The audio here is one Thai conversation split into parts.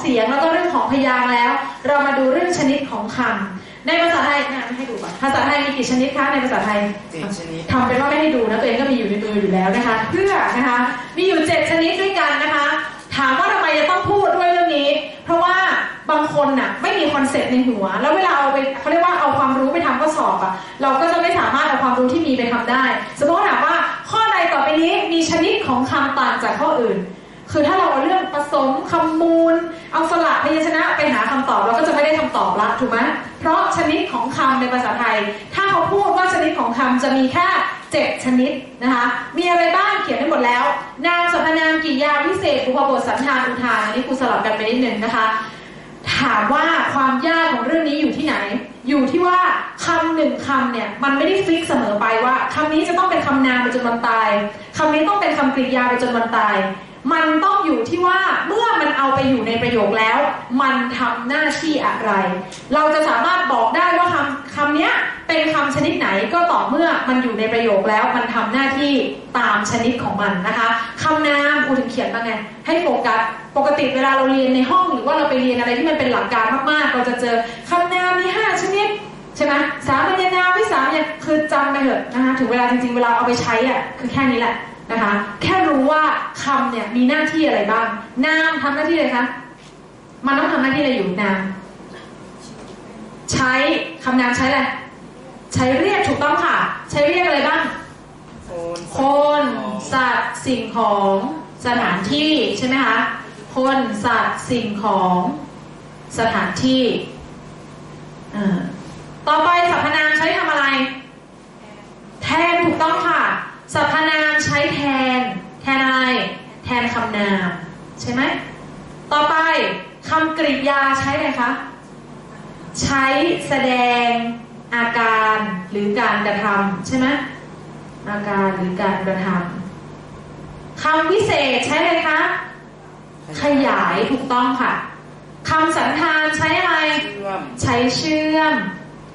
เสียงแล้วก็เรื่องของพยางค์แล้ว เรามาดูเรื่องชนิดของคำในภาษาไทยนะให้ดูก่อนภาษาไทยมีกี่ชนิดคะในภาษาไทยเจ็ดชนิดทำเป็นว่าไม่ให้ดูนะตัวเองก็มีอยู่ในมืออยู่แล้วนะคะ เพื่อนะคะมีอยู่เจ็ดชนิดด้วยกันนะคะ ถามว่าทำไมจะต้องพูดด้วยเรื่องนี้ เพราะว่าบางคนน่ะไม่มีคอนเซ็ปต์ในหัว แล้วเวลาเอาไปเขาเรียกว่าเอาความรู้ไปทำข้อสอบอะเราก็จะไม่สามารถเอาความรู้ที่มีไปทำได้ สมมติว่าถามว่าข้อใดต่อไปนี้มีชนิดของคำต่างจากข้ออื่น คือถ้าเราเอาเรื่องผสมคำมูล เอาสระพยัญชนะไปหาคำตอบเราก็จะไม่ได้คำตอบละถูกไหมเพราะชนิดของคำในภาษาไทย ถ้าเขาพูดว่าชนิดของคำจะมีแค่เจ็ดชนิดนะคะมีอะไรบ้างเขียนไว้หมดแล้ว นามสรรพนามกริยาวิเศษอุปบทสันธานอุทานอันนี้ครูสลับกันไปนิดนึงนะคะ ถามว่าความยากของเรื่องนี้อยู่ที่ไหน อยู่ที่ว่าคำหนึ่งคำเนี่ยมันไม่ได้ฟิกเสมอไปว่าคำนี้จะต้องเป็นคำนามไปจนวันตายคำนี้ต้องเป็นคำกริยาไปจนวันตาย มันต้องอยู่ที่ว่าเมื่อมันเอาไปอยู่ในประโยคแล้ว มันทำหน้าที่อะไร เราจะสามารถบอกได้ว่าคำคำนี้เป็นคำชนิดไหนก็ต่อเมื่อมันอยู่ในประโยคแล้วมันทำหน้าที่ตามชนิดของมันนะคะคำนามกูถึงเขียนมาไงให้โฟกัสปกติเวลาเราเรียนในห้องหรือว่าเราไปเรียนอะไรที่มันเป็นหลักการมากๆ เราจะเจอคำนามมีห้าชนิดใช่ไหมสามัญนามวิสามัญคือจำไปเถอะนะคะถึงเวลาจริงๆเวลาเอาไปใช้อะคือแค่นี้แหละ นะคะแค่รู้ว่าคำเนี่ยมีหน้าที่อะไรบ้าง นามทำหน้าที่อะไรคะมันต้องทำหน้าที่อะไรอยู่นามใช้คำนามใช้อะไรใช้เรียกถูกต้องค่ะ ใช้เรียกอะไรบ้างคนคนสัตว์สิ่งของสถานที่ใช่ไหมคะคนสัตว์สิ่งของสถานที่อ่าต่อไปสรรพนามใช้ทำอะไร แทนถูกต้องค่ะสรรพนามใช้แทน แทนอะไร แทนคำนาม ใช่ไหม ต่อไปคำกริยาใช้อะไรคะ ใช้แสดงอาการหรือการกระทำใช่ไหมอาการหรือการกระทำคำวิเศษใช้อะไรคะขยายถูกต้องค่ะคำสันธานใช้อะไรเชื่อมใช้เชื่อม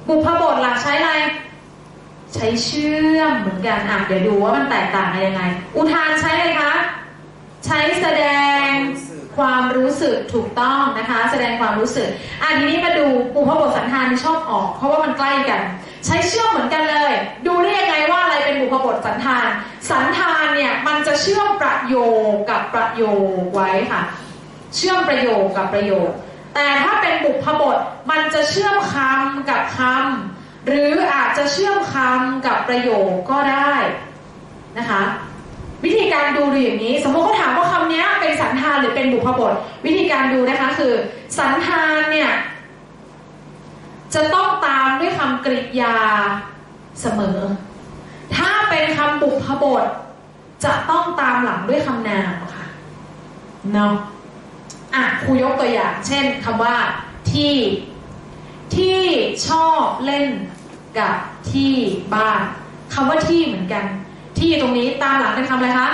บุพบทหลักใช้อะไร ใช้เชื่อมเหมือนกันอะเดี๋ยวดูว่ามันแตกต่างกันยังไง อุทานใช้อะไรคะ ใช้แสดง ความรู้สึกถูกต้องนะคะ แสดงความรู้สึกอะทีนี้มาดูบุพบทสันธานที่ชอบออก เพราะว่ามันใกล้กัน ใช้เชื่อมเหมือนกันเลย ดูได้ยังไงว่าอะไรเป็นบุพบทสันธาน สันธานเนี่ยมันจะเชื่อมประโยคกับประโยคไว้ค่ะ เชื่อมประโยคกับประโยค แต่ถ้าเป็นบุพบทมันจะเชื่อมคำกับคำหรืออาจจะเชื่อมคำกับประโยคก็ได้นะคะ วิธีการดูดูอย่างนี้ สมมติเขาถามว่าคำนี้เป็นสันธานหรือเป็นบุพบท วิธีการดูนะคะ คือ สันธานเนี่ยจะต้องตามด้วยคำกริยาเสมอ ถ้าเป็นคำบุพบท จะต้องตามหลังด้วยคำนามค่ะ เนาะอะครูยกตัวอย่าง เช่นคำว่าที่ที่ชอบเล่นกับที่บ้านคำว่าที่เหมือนกัน ที่ตรงนี้ตามหลังเป็นคำอะไรคะ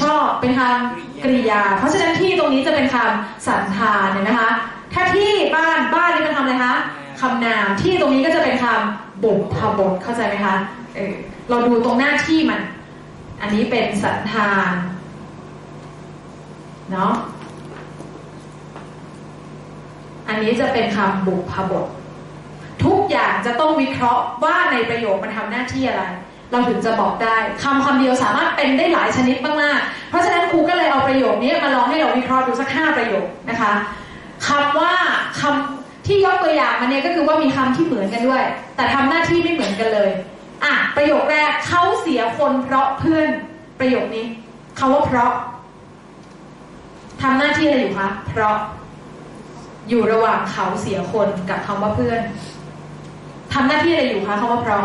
ชอบเป็นคำกริยา เพราะฉะนั้นที่ตรงนี้จะเป็นคำสันธานเห็นไหมคะ ถ้าที่บ้านบ้านนี่เป็นคำอะไรคะคำนามที่ตรงนี้ก็จะเป็นคำบุพบทเข้าใจไหมคะเออเราดูตรงหน้าที่มัน อันนี้เป็นสันธานเนาะอันนี้จะเป็นคำบุพบท ทุกอย่างจะต้องวิเคราะห์ว่าในประโยคมันทำหน้าที่อะไร เราถึงจะบอกได้คำคำเดียวสามารถเป็นได้หลายชนิดมากๆ เพราะฉะนั้นครูก็เลยเอาประโยคนี้มาลองให้เราวิเคราะห์ดูสักห้าประโยคนะคะคำว่าคำที่ยกตัวอย่างมาเนี่ยก็คือว่ามีคำที่เหมือนกันด้วย แต่ทำหน้าที่ไม่เหมือนกันเลยอะประโยคแรกเขาเสียคนเพราะเพื่อนประโยคนี้คำว่าเพราะทำหน้าที่อะไรอยู่คะ เพราะอยู่ระหว่างเขาเสียคนกับคำว่าเพื่อนทำหน้าที่อะไรอยู่คะคำว่าเพราะ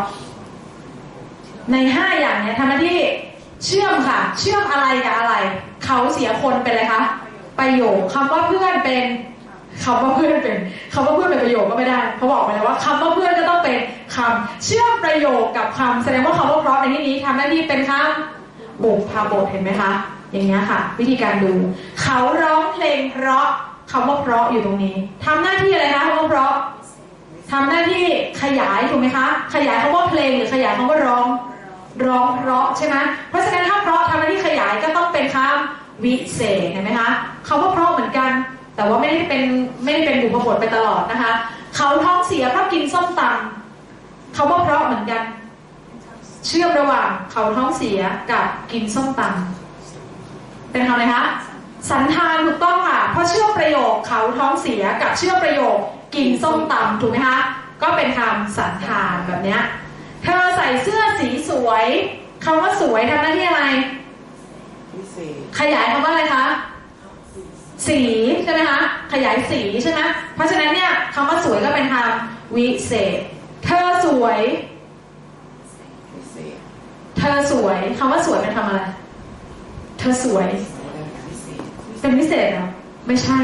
ในห้าอย่างเนี้ยทำหน้าที่เชื่อมค่ะ เชื่อมอะไรกับอะไร เขาเสียคนเป็นอะไรคะประโยคคำว่าเพื่อนเป็นคำว่าเพื่อนเป็นคำว่าเพื่อนเป็นประโยคก็ไม่ได้เขาบอกไปแล้วว่าคำว่าเพื่อนก็ต้องเป็นคำเชื่อมประโยคกับคำแสดงว่าคำว่าเพราะในที่นี้ทำหน้าที่เป็นคำบุกพาบทเห็นไหมคะอย่างเงี้ยค่ะ วิธีการดูเขาร้องเพลงเพราะคำว่าเพราะอยู่ตรงนี้ทำหน้าที่อะไรคะคำว่าเพราะ ทำหน้าที่ขยายถูกไหมคะ ขยายคำว่าเพลงหรือขยายคำว่าร้องร้องเพราะใช่ไหมเพราะฉะนั้นถ้าเพราะทำหน้าที่ขยายก็ต้องเป็นคำวิเศษเห็นไหมคะคำว่าเพราะเหมือนกัน แต่ว่าไม่ได้เป็นไม่ได้เป็นบุพบทไปตลอดนะคะ เขาท้องเสียเพราะกินส้มตำเขาว่าเพราะเหมือนกัน เชื่อมระหว่างเขาท้องเสียกับกินส้มตำเป็นคำอะไรคะสันธานถูกต้องค่ะเพราะเชื่อมประโยคเขาท้องเสียกับเชื่อมประโยค กินส้มตำถูกไหมคะ ก็เป็นคำสันธานแบบเนี้ยเธอใส่เสื้อสีสวยคำว่าสวยทำหน้าที่อะไรพิเศษขยายคำว่าอะไรคะ สีใช่ไหมคะ ขยายสีใช่ไหมเพราะฉะนั้นเนี่ยคำว่าสวยก็เป็นคำวิเศษ เธอสวยพิเศษเธอสวยคำว่าสวยเป็นคำอะไร เธอสวยพิเศษเป็นพิเศษเหรอ ไม่ใช่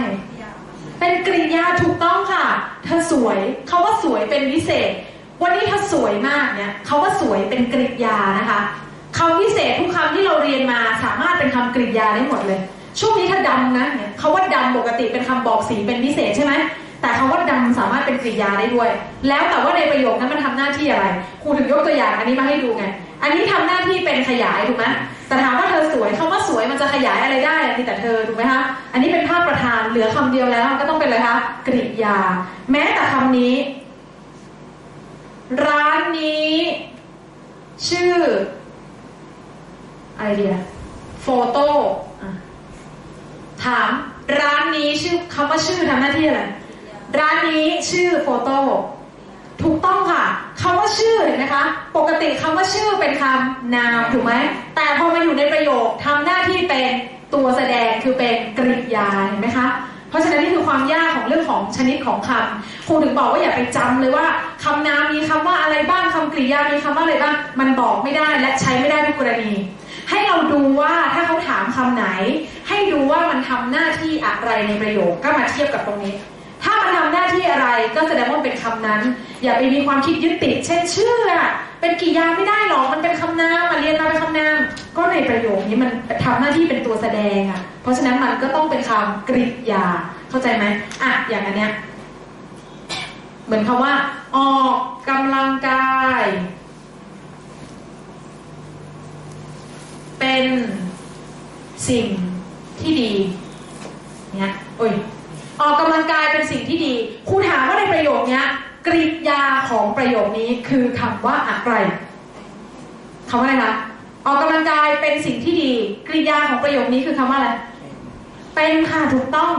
เป็นกริยาถูกต้องค่ะ เธอสวยคาว่าสวยเป็นวิเศษ วันนี้เธอสวยมากเนี่ยคาว่าสวยเป็นกริยานะคะคำวิเศษทุกคำที่เราเรียนมาสามารถเป็นคำกริยาได้หมดเลย ช่วงนี้ถ้าดำนะเนี่ยคาว่าดำปกติเป็นคำบอกสีเป็นวิเศษใช่ไหมแต่คำว่าดำสามารถเป็นกริยาได้ด้วย แล้วแต่ว่าในประโยคนั้นมันทำหน้าที่อะไรครูถึงยกตัวอย่างอันนี้มาให้ดูไงอันนี้ทำหน้าที่เป็นขยายถูกไหม แต่ถามว่าเธอสวยคำว่าสวยมันจะขยายอะไรได้มีแต่เธอถูกไหมคะอันนี้เป็นภาพประธานเหลือคำเดียวแล้วก็ต้องเป็นอะไรคะกริยา แม้แต่คำนี้ ร้านนี้ ชื่อไรเดียโฟโต้ถามร้านนี้ชื่อคำว่าชื่อทำหน้าที่อะไรร้านนี้ชื่อโฟโต้ ถูกต้องค่ะคำว่าชื่อเห็นไหมคะ ปกติคำว่าชื่อเป็นคำนามถูกไหมแต่พอมาอยู่ในประโยคทำหน้าที่เป็นตัวแสดงคือเป็นกริยาเห็นไหมคะเพราะฉะนั้นนี่คือความยากของเรื่องของชนิดของคำครูถึงบอกว่าอย่าไปจำเลยว่าคำนามมีคำว่าอะไรบ้างคำกริยามีคำว่าอะไรบ้างมันบอกไม่ได้และใช้ไม่ได้ทุกกรณี ให้เราดูว่าถ้าเขาถามคำไหน ให้ดูว่ามันทำหน้าที่อะไรในประโยคก็มาเทียบกับตรงนี้ ถ้ามันทำหน้าที่อะไรก็แสดงว่ามันเป็นคำนั้น อย่าไปมีความคิดยึดติดเช่นชื่ออะเป็นกริยาไม่ได้หรอกมันเป็นคำนามมาเรียนมาเป็นคำนามก็ในประโยคนี้มันทำหน้าที่เป็นตัวแสดงอะเพราะฉะนั้นมันก็ต้องเป็นคำกริยา เข้าใจไหมอะอย่างอันเนี้ยเหมือนคำว่าออกกำลังกาย เป็นสิ่งที่ดีเนี่ยโอ้ย ออกกำลังกายเป็นสิ่งที่ดีครูถามว่าในประโยคนี้กริยาของประโยคนี้คือคำว่าอะไรคำว่าอะไรคะออกกำลังกายเป็นสิ่งที่ดี กริยาของประโยคนี้คือคำว่าอะไรเป็นค่ะถูกต้อง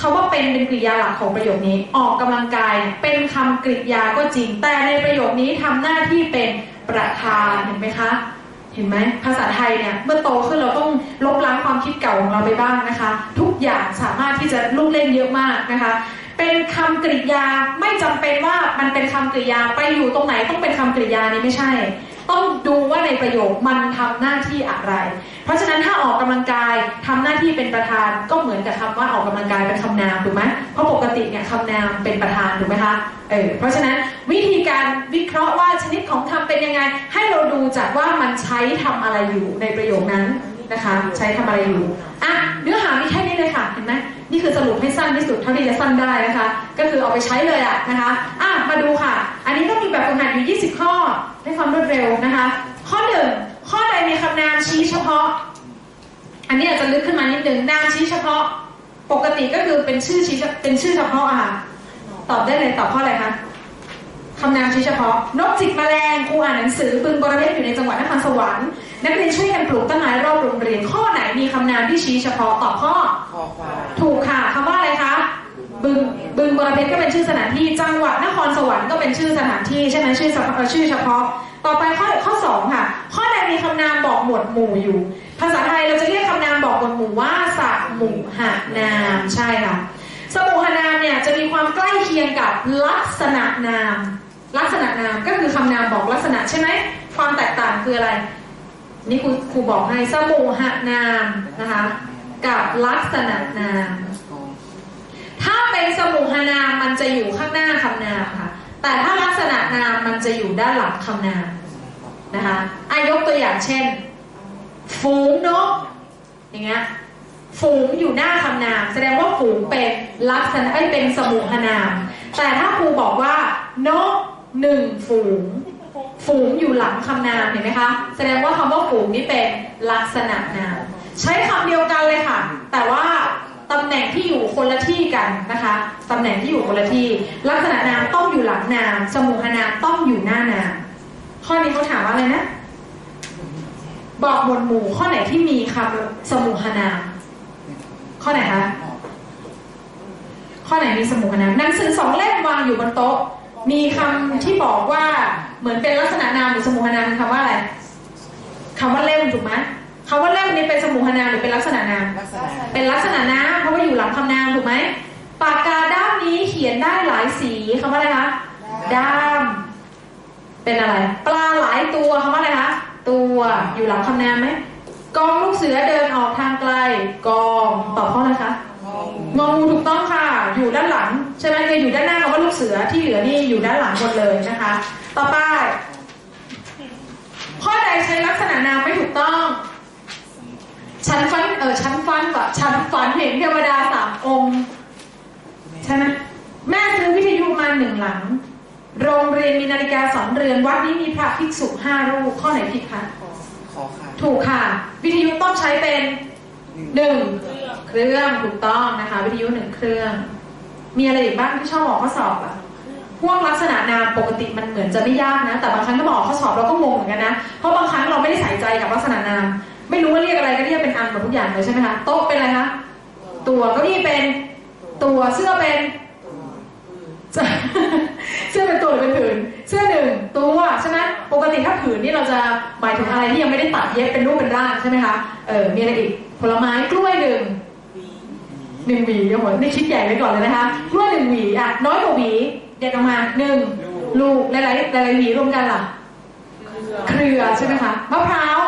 คำว่าเป็นเป็นกริยาหลักของประโยคนี้ ออกกำลังกายเนี่ยเป็นคำกริยาก็จริง แต่ในประโยคนี้ทำหน้าที่เป็นประธานเห็นไหมคะ เห็นไหมภาษาไทยเนี่ยเมื่อโตขึ้นเราต้องลบล้างความคิดเก่าของเราไปบ้างนะคะ ทุกอย่างสามารถที่จะลูกเล่นเยอะมากนะคะ เป็นคำกริยาไม่จำเป็นว่ามันเป็นคำกริยาไปอยู่ตรงไหนต้องเป็นคำกริยานี้ไม่ใช่ ต้องดูว่าในประโยคมันทำหน้าที่อะไร ราะฉะนั้นถ้าออกกำลังกายทำหน้าที่เป็นประธานก็เหมือนกับคำว่าออกกำลังกายเป็นคำนามถูกไหมเพราะปกติเนี่ยคำนามเป็นประธานถูกไหมคะเออเพราะฉะนั้นวิธีการวิเคราะห์ว่าชนิดของคำเป็นยังไง ให้เราดูจากว่ามันใช้ทำอะไรอยู่ในประโยคนั้นนะคะ ใช้ทำอะไรอยู่อะเนื้อหามีแค่นี้เลยค่ะเห็นไหมนี่คือสรุปให้สั้นที่สุดเท่าที่จะสั้นได้นะคะ ก็คือเอาไปใช้เลยอะนะคะอะมาดูค่ะ อันนี้ก็มีแบบฝึกหัดอยู่ 20 ข้อให้ความรวดเร็วนะคะ ข้อหนึ่ง ข้อใดมีคำนามชี้เฉพาะ อันนี้อาจจะลึกขึ้นมานิดนึงนามชี้เฉพาะ ปกติก็คือเป็นชื่อชี้เฉเป็นชื่อเฉพาะอะค่ะตอบได้เลยตอบข้ออะไรคะคำนามชี้เฉพาะ นกจิกแมลงครูอ่านหนังสือบึงบรเพชรอยู่ในจังหวัดนครสวรรค์นักเรียนช่วยกันปลูกต้นไม้รอบโรงเรียนข้อไหนมีคำนามที่ชี้เฉพาะตอบข้อคอควายถูกค่ะคำว่าอะไรคะบึงบึงบรเพชรก็เป็นชื่อสถานที่จังหวัดนครสวรรค์ก็เป็นชื่อสถานที่ใช่ไหมชื่อเฉพาะเอ่อชื่อเฉพาะ ต่อไปข้อข้อสองค่ะ ข้อใดมีคำนามบอกหมวดหมู่อยู่ ภาษาไทยเราจะเรียกคำนามบอกหมวดหมู่ว่าสมุหนามใช่ค่ะสมุหนามเนี่ยจะมีความใกล้เคียงกับลักษณะนาม ลักษณะนามก็คือคำนามบอกลักษณะใช่ไหมความแตกต่างคืออะไร นี่ครูครูบอกให้สมุหนามนะคะกับลักษณะนาม ถ้าเป็นสมุหนามมันจะอยู่ข้างหน้าคำนามค่ะ แต่ถ้าลักษณะนามมันจะอยู่ด้านหลังคำนามนะคะอายกตัวอย่างเช่น ฝูงนกอย่างเงี้ยฝูงอยู่หน้าคำนาม แสดงว่าฝูงเป็นลักษณะเป็นสมุหนาม แต่ถ้าครูบอกว่านกหนึ่งฝูง ฝูงอยู่หลังคำนามเห็นไหมคะ แสดงว่าคำว่าฝูงนี่เป็นลักษณะนาม ใช้คำเดียวกันเลยค่ะ แต่ว่า แหน่งที่อยู่คนละที่กันนะคะตำแหน่งที่อยู่คนละที่ ลักษณะนามต้องอยู่หลังนาม สมุหนามต้องอยู่หน้านาม ข้อนี้เขาถามว่าอะไรนะ บอกหมวดหมู่ข้อไหนที่มีคำสมุหนาม ข้อไหนคะ ข้อไหนมีสมุหนามหนังสือสองเล่มวางอยู่บนโต๊ะ มีคำที่บอกว่าเหมือนเป็นลักษณะนามหรือสมุหนามคือคำว่าอะไรคำว่าเล่มถูกไหม คำว่าเล่มนี้เป็นสมุหนามหรือเป็นลักษณะนามลักษณะเป็นลักษณะนามเพราะว่าอยู่หลังคำนามถูกไหมปากกาด้ามนี้เขียนได้หลายสีคำว่าอะไรคะด้าม เป็นอะไร ปลาหลายตัวคำว่าอะไรคะตัวอยู่หลังคำนามไหมกองลูกเสือเดินออกทางไกล กองตอบข้ออะไรคะงงงองูถูกต้องค่ะ อยู่ด้านหลังใช่ไหมคืออยู่ด้านหน้าคำว่าลูกเสือที่เหลือนี่อยู่ด้านหลังหมดเลยนะคะ ต่อไปข้อใดใช้ลักษณะนามไม่ถูกต้อง ฉันฟันเออฉันฟันก่อนฉันฝันเห็นเทวดาสามองค์ใช่ไหมแม่ซื้อวิทยุมาหนึ่งหลัง โรงเรียนมีนาฬิกาสองเรือนวัดนี้มีพระภิกษุห้ารูปข้อไหนผิดคะขอค่ะถูกค่ะ วิทยุต้องใช้เป็นหนึ่งเครื่องถูกต้องนะคะ วิทยุหนึ่งเครื่อง มีอะไรอีกบ้างที่ชอบออกข้อสอบอะพวกลักษณะนามปกติมันเหมือนจะไม่ยากนะ แต่บางครั้งก็มาออกข้อสอบเราก็งงเหมือนกันนะ เพราะบางครั้งเราไม่ได้ใส่ใจกับลักษณะนาม ไม่รู้ว่าเรียกอะไรก็เรียกเป็นอันหมดทุกอย่างเลยใช่ไหมคะโต๊ะเป็นอะไรคะตัวเก็นี่เป็นตัวเสื้อเป็นเสื้อเป็นตัวหรือเป็นผืนเสื้อหนึ่งตัวใช่ไหมปกติถ้าผืนนี่เราจะหมายถึงอะไรที่ยังไม่ได้ตัดเย็บเป็นรูปเป็นร่างใช่ไหมคะเออมีอะไรอีกผลไม้กล้วยหนึ่งหนึ่งหวีโอ้โหนี่คิดใหญ่ไปก่อนเลยนะคะกล้วยหนึ่งหวีอะน้อยกว่าหวีเด็ดออกมาหนึ่งลูกหลายๆหลายๆหวีรวมกันล่ะ เครือใช่ไหมคะมะพร้าว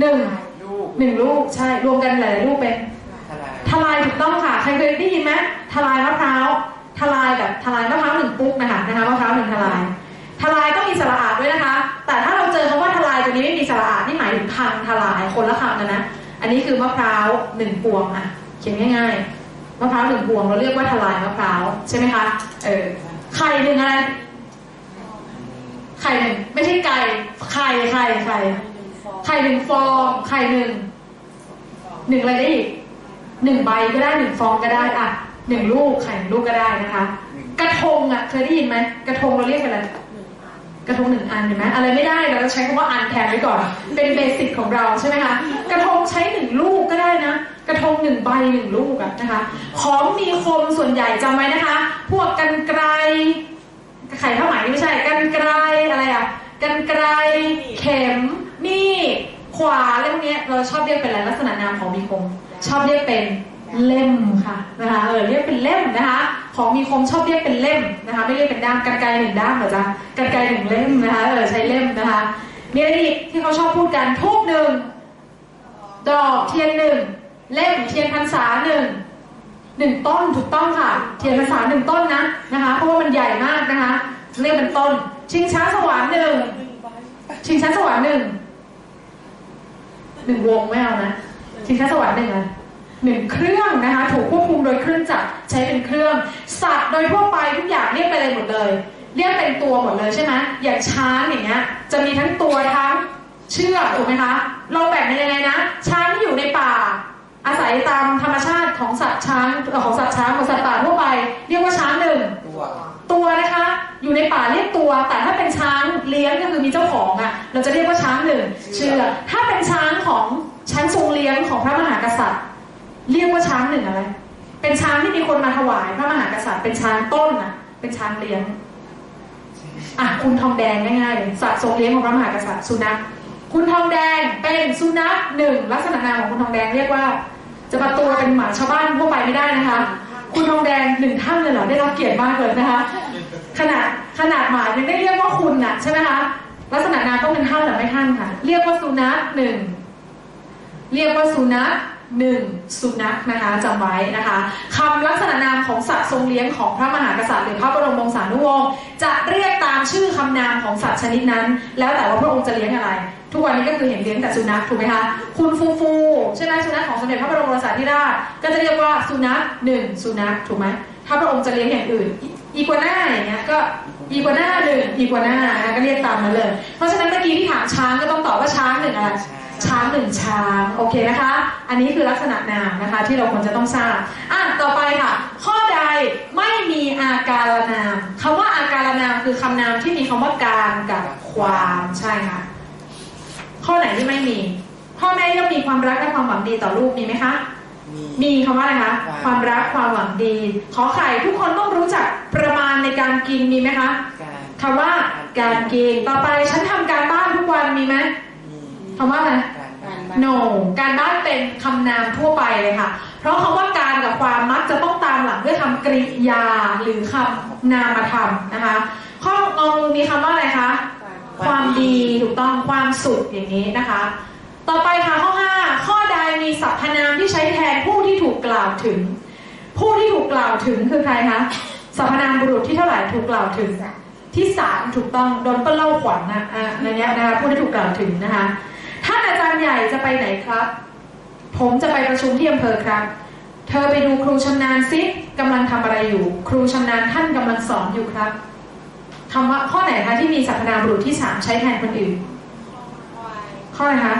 หนึ่งลูกหนึ่งลูกใช่รวมกันหลายๆลูกเป็นทลายทลายถูกต้องค่ะใครเคยได้ยินไหมทลายมะพร้าวทลายแบบทลายมะพร้าวหนึ่งปุ๊กนะคะนะคะมะพร้าวหนึ่งทลาย ทลายต้องมีสระอาดด้วยนะคะ แต่ถ้าเราเจอคำว่าทลายตัวนี้ไม่มีสระอาดนี่หมายถึงพังทลายคนละคำนะนะอันนี้คือมะพร้าวหนึ่งพวงอะเขียนง่ายๆมะพร้าวหนึ่งพวงเราเรียกว่าทลายมะพร้าวใช่ไหมคะเออไข่หนึ่งอะไรไข่หนึ่งไม่ใช่ไก่ไข่ไข่ไข่ ไข่หนึ่งฟอง ไข่หนึ่งหนึ่งอะไรได้อีกหนึ่งใบก็ได้หนึ่งฟองก็ได้อะหนึ่งลูกไข่หนึ่งลูกก็ได้นะคะ กระทงอะเคยได้ยินไหมกระทงเราเรียกเป็นอะไรกระทงหนึ่งอันเห็นไหมอะไรไม่ได้เราจะใช้คำว่าอันแทนไว้ก่อน เป็นเบสิกของเราใช่ไหมคะกระทงใช้หนึ่งลูกก็ได้นะ กระทงหนึ่งใบหนึ่งลูกอะนะคะ ของมีคมส่วนใหญ่จำไว้นะคะ พวกกันไกรไข่ผ้าไหมนี่ไม่ใช่กันไกรอะไรอะกันไกรเข็ม มีดขวานอะไรพวกเนี้ยเราชอบเรียกเป็นอะไรลักษณะนามของมีคม ชอบเรียกเป็นเล่มค่ะนะคะเออเรียกเป็นเล่มนะคะ ของมีคมชอบเรียกเป็นเล่มนะคะ ไม่เรียกเป็นด้ามกันไกรหนึ่งด้ามเหรอจ๊ะกันไกรหนึ่งเล่มนะคะเออใช้เล่มนะคะมีอะไรอีกที่เขาชอบพูดกันทูบหนึ่งดอกเทียนหนึ่งเล่มเทียนพรรษาหนึ่งหนึ่งต้นถูกต้องค่ะ เทียนพรรษาหนึ่งต้นนะนะคะ เพราะว่ามันใหญ่มากนะคะ เรียกเป็นต้น ชิงช้าสวรรค์หนึ่งชิงช้าสวรรค์หนึ่ง หนึ่งวงไม่เอานะชิงช้าสวรรค์หนึ่งอะหนึ่งเครื่องนะคะ ถูกควบคุมโดยเครื่องจักรใช้เป็นเครื่อง สัตว์โดยทั่วไปทุกอย่างเรียกไปเลยหมดเลย เรียกเป็นตัวหมดเลยใช่ไหมอย่างช้างอย่างเงี้ย จะมีทั้งตัวทั้งเชือกถูกไหมคะ เราแบ่งเป็นยังไงนะ ช้างที่อยู่ในป่า อาศัยตามธรรมชาติของสัตว์ช้างเอ่อของสัตว์ช้างของสัตว์ป่าทั่วไป เรียกว่าช้างหนึ่งตัวตัวนะคะ อยู่ในป่าเรียกตัว แต่ถ้าเป็นช้างเลี้ยงก็คือมี เราจะเรียกว่าช้างหนึ่งเชือกถ้าเป็นช้างของช้างทรงเลี้ยงของพระมหากษัตริย์ เรียกว่าช้างหนึ่งอะไร เป็นช้างที่มีคนมาถวายพระมหากษัตริย์เป็นช้างต้นอะเป็นช้างเลี้ยงอะคุณทองแดงง่ายๆเลยสัตว์ทรงเลี้ยงของพระมหากษัตริย์สุนัขคุณทองแดงเป็นสุนัขหนึ่งลักษณะนามของคุณทองแดงเรียกว่า จะมาตัวเป็นหมาชาวบ้านทั่วไปไม่ได้นะคะ คุณทองแดงหนึ่งท่านเลยเหรอได้รับเกียรติมากเลยนะคะขนาดขนาดหมายังได้เรียกว่าคุณน่ะใช่ไหมคะ ลักษณะนามต้องเป็นท่านหรือไม่ท่านค่ะ เรียกว่าสุนัขหนึ่งเรียกว่าสุนัขหนึ่งสุนัขนะคะจำไว้นะคะคำลักษณะนามของสัตว์ทรงเลี้ยงของพระมหากษัตริย์หรือพระบรมวงศานุวงศ์จะเรียกตามชื่อคำนามของสัตว์ชนิดนั้น แล้วแต่ว่าพระองค์จะเลี้ยงอะไร ทุกวันนี้ก็คือเห็นเลี้ยงแต่สุนัขถูกไหมคะคุณฟูฟูใช่ไหมสุนัขของสมเด็จพระบรมโอรสาธิราชก็จะเรียกว่าสุนัขหนึ่งสุนัขถูกไหมถ้าพระองค์จะเลี้ยงอย่างอื่นอีกัวน่าอย่างเงี้ยก็ อีกัวน่าหนึ่งอีกัวน่านะก็เรียกตามนั้นเลย เพราะฉะนั้นเมื่อกี้ที่ถามช้างก็ต้องตอบว่าช้างหนึ่งอะไรช้างหนึ่งช้างโอเคนะคะ อันนี้คือลักษณะนามนะคะ ที่เราควรจะต้องทราบอะต่อไปค่ะ ข้อใดไม่มีอาการนามคำว่าอาการนามคือคำนามที่มีคำว่าการกับความใช่ค่ะ ข้อไหนที่ไม่มีพ่อแม่ย่อมมีความรักและความหวังดีต่อลูกมีไหมคะ มีมีคำว่าอะไรคะ ความรักความหวังดี ขอไข่ทุกคนต้องรู้จักประมาณในการกินมีไหมคะการคำว่าการกินต่อไปฉันทำการบ้านทุกวันมีไหมมีคำว่าอะไรการ no การบ้านเป็นคำนามทั่วไปเลยค่ะ เพราะคำว่าการกับความมักจะต้องตามหลังด้วยคำกริยาหรือคำนามธรรมนะคะ ข้ององูมีคำว่าอะไรคะ ความดีถูกต้องความสุขอย่างนี้นะคะ ต่อไปค่ะข้อ5ข้อใด มีสรรพนามที่ใช้แทนผู้ที่ถูกกล่าวถึง ผู้ที่ถูกกล่าวถึงคือใครคะสรรพนามบุรุษที่เท่าไหร่ถูกกล่าวถึงที่สามถูกต้องโดนเปิ้ลเล่าขวัญนะอะในเนี้ยนะคะผู้ที่ถูกกล่าวถึงนะคะท่านอาจารย์ใหญ่จะไปไหนครับ ผมจะไปประชุมที่อำเภอครับ เธอไปดูครูชำนาญซิกำลังทำอะไรอยู่ ครูชำนาญท่านกำลังสอนอยู่ครับคำว่าข้อไหนคะที่มีสรรพนามบุรุษที่สามใช้แทนคนอื่น ข้ออะไรคะ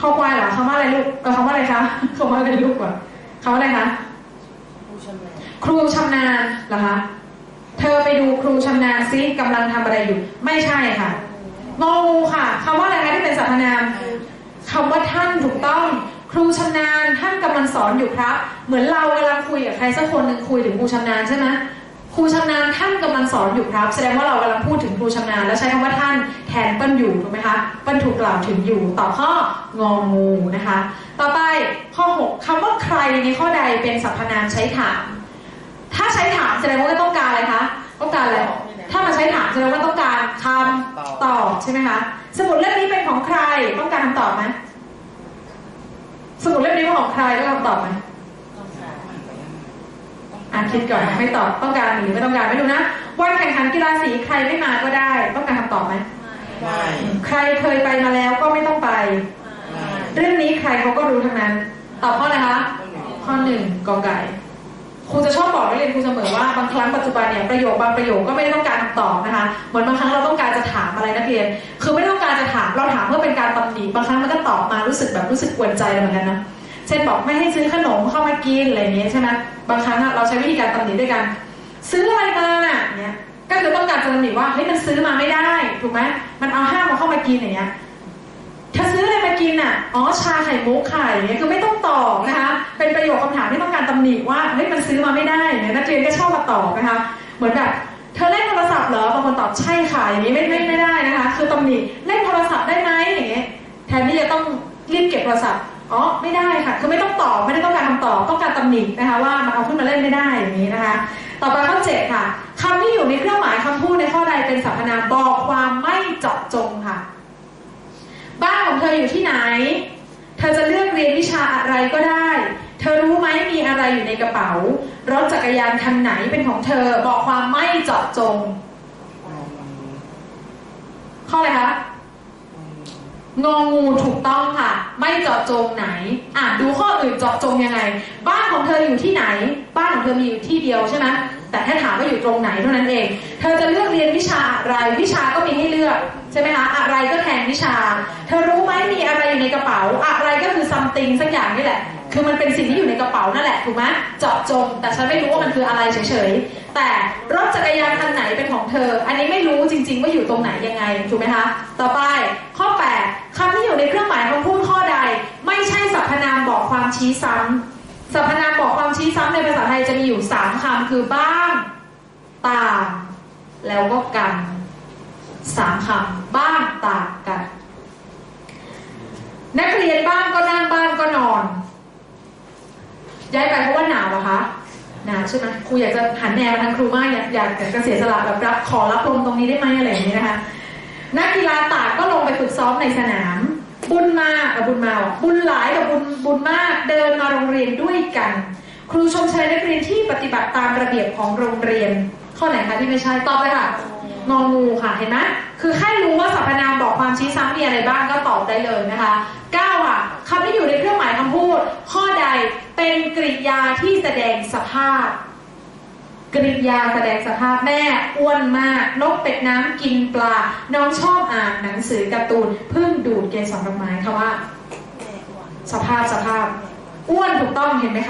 ข้อควายเหรอคำว่าอะไรลูกเออคำว่าอะไรคะคำว่าอะไรลูกก่อนคำว่าอะไรคะผู้ชำนาญครูชำนาญเหรอคะเธอไปดูครูชำนาญซิกำลังทำอะไรอยู่ ไม่ใช่ค่ะงองูค่ะคำว่าอะไรคะที่เป็นสรรพนามคำว่าท่านถูกต้อง ครูชำนาญท่านกำลังสอนอยู่ครับ เหมือนเรากำลังคุยกับใครสักคนหนึ่งคุยถึงครูชำนาญใช่ไหม ครูชำนาญท่านกำลังสอนอยู่ครับ แสดงว่าเรากำลังพูดถึงครูชำนาญแล้วใช้คำว่าท่านแทนเปิ้ลอยู่ถูกไหมคะเปิ้ลถูกกล่าวถึงอยู่ต่อข้ององูนะคะ ต่อไปข้อ6คำว่าใครในข้อใดเป็นสรรพนามใช้ถาม ถ้าใช้ถามแสดงว่าต้องการอะไรคะต้องการอะไรถ้ามาใช้ถามแสดงว่าต้องการคำตอบใช่ไหมคะสมุดเล่มนี้เป็นของใครต้องการคำตอบไหมสมุดเล่มนี้เป็นของใครต้องการคำตอบไหม อ่านคิดก่อนไม่ตอบต้องการหรือไม่ต้องการไม่รู้นะวันแข่งขันกีฬาสีใครไม่มาก็ได้ ต้องการคำตอบไหมไม่ใครเคยไปมาแล้วก็ไม่ต้องไปไม่เรื่องนี้ใครเขาก็รู้ทั้งนั้น ตอบข้ออะไรคะข้อหนึ่งกอไก่ครูจะชอบบอกนักเรียนครูเสมอว่าบางครั้งปัจจุบันเนี่ยประโยคบางประโยคก็ไม่ได้ต้องการคำตอบนะคะเหมือนบางครั้งเราต้องการจะถามอะไรนักเรียน คือไม่ต้องการจะถามเราถามเพื่อเป็นการตำหนิบางครั้งมันก็ตอบมารู้สึกแบบรู้สึกกวนใจเหมือนกันนะ เช่นบอกไม่ให้ซื้อขนมเข้ามากินอะไรอย่างเงี้ยใช่ไหมบางครั้งเราใช้วิธีการตำหนิด้วยกัน ซื้ออะไรมาน่ะเงี้ยก็คือต้องการจะตำหนิว่าเฮ้ยมันซื้อมาไม่ได้ถูกไหมมันเอาห้ามมาเข้ามากินอย่างเงี้ยเธอซื้ออะไรมากินอะอ๋อชาไข่มุกไข่เงี้ยคือไม่ต้องตอบนะคะ เป็นประโยคคำถามที่ต้องการตำหนิว่าเฮ้ยมันซื้อมาไม่ได้เนี่ยนักเรียนก็ชอบมาตอบนะคะ เหมือนแบบเธอเล่นโทรศัพท์เหรอบางคนตอบใช่ค่ะอย่างนี้ไม่ไม่ไม่ได้นะคะ คือตำหนิเล่นโทรศัพท์ได้ไหมอย่างเงี้ยแทนที่จะต้องรีบเก็บโทรศัพท์ อ๋อไม่ได้ค่ะคือไม่ต้องตอบไม่ได้ต้องการคำตอบต้องการตำหนินะคะว่ามันเอาขึ้นมาเล่นไม่ได้อย่างนี้นะคะ ต่อไปข้อเจ็ดค่ะคำที่อยู่ในเครื่องหมายคำพูดในข้อใดเป็นสรรพนามบอกความไม่เจาะจงค่ะ บ้านของเธออยู่ที่ไหน เธอจะเลือกเรียนวิชาอะไรก็ได้ เธอรู้ไหมมีอะไรอยู่ในกระเป๋ารถจักรยานคันไหนเป็นของเธอบอกความไม่เจาะจง ข้ออะไรคะ งองูถูกต้องค่ะ ไม่เจาะจงไหน อ่านดูข้ออื่นเจาะจงยังไง บ้านของเธออยู่ที่ไหน บ้านของเธอมีอยู่ที่เดียวใช่ไหมแต่แค่ถามว่าอยู่ตรงไหนเท่านั้นเอง เธอจะเลือกเรียนวิชาอะไรวิชาก็มีให้เลือกใช่ไหมคะอะไรก็แทนวิชา เธอรู้ไหมมีอะไรอยู่ในกระเป๋า อะไรก็คือ something สักอย่างนี่แหละ คือมันเป็นสิ่งที่อยู่ในกระเป๋า ถูกไหมเจาะจง แต่ฉันไม่รู้ว่ามันคืออะไรเฉยๆ แต่รถจักรยานคันไหนเป็นของเธอ อันนี้ไม่รู้จริง ๆ ว่าอยู่ตรงไหนยังไงถูกไหมคะต่อไปข้อ 8คำที่อยู่ในเครื่องหมายคำพูดข้อใด ไม่ใช่สรรพนามบอกความชี้ซ้ำสรรพนามบอกความชี้ซ้ำในภาษาไทยจะมีอยู่สามคำคือบ้างต่างแล้วก็กันสามคำบ้างต่างกัน นักเรียนบ้านก็นั่งบ้านก็นอน ย้ายไปเพราะว่าหนาวเหรอคะหนาวใช่ไหมครูอยากจะหันแนวมาทางครูมากอยากอยากจะเสียสละแบบรับขอรับลมตรงนี้ได้ไหมอะไรอย่างนี้นะคะนักกีฬาตากก็ลงไปฝึกซ้อมในสนาม บุญมากับบุญมาว่ะบุญหลายกับบุญบุญมากเดินมาโรงเรียนด้วยกัน ครูชมเชยนักเรียนที่ปฏิบัติตามระเบียบของโรงเรียน ข้อไหนคะที่ไม่ใช่ตอบเลยค่ะงองูค่ะเห็นไหม คือให้รู้ว่าสรรพนามบอกความชี้ซ้ำมีอะไรบ้างก็ตอบได้เลยนะคะ9ค่ะคำที่อยู่ในเครื่องหมายคำพูด ข้อใดเป็นกริยาที่แสดงสภาพ กริยาแสดงสภาพแม่อ้วนมาก นกเป็ดน้ำกินปลา น้องชอบอ่านหนังสือการ์ตูนเพิ่งดูดเกสรดอกไม้ค่ะว่าแม่อ้วนสภาพสภาพแม่อ้วนอ้วนถูกต้องเห็นไหมคะ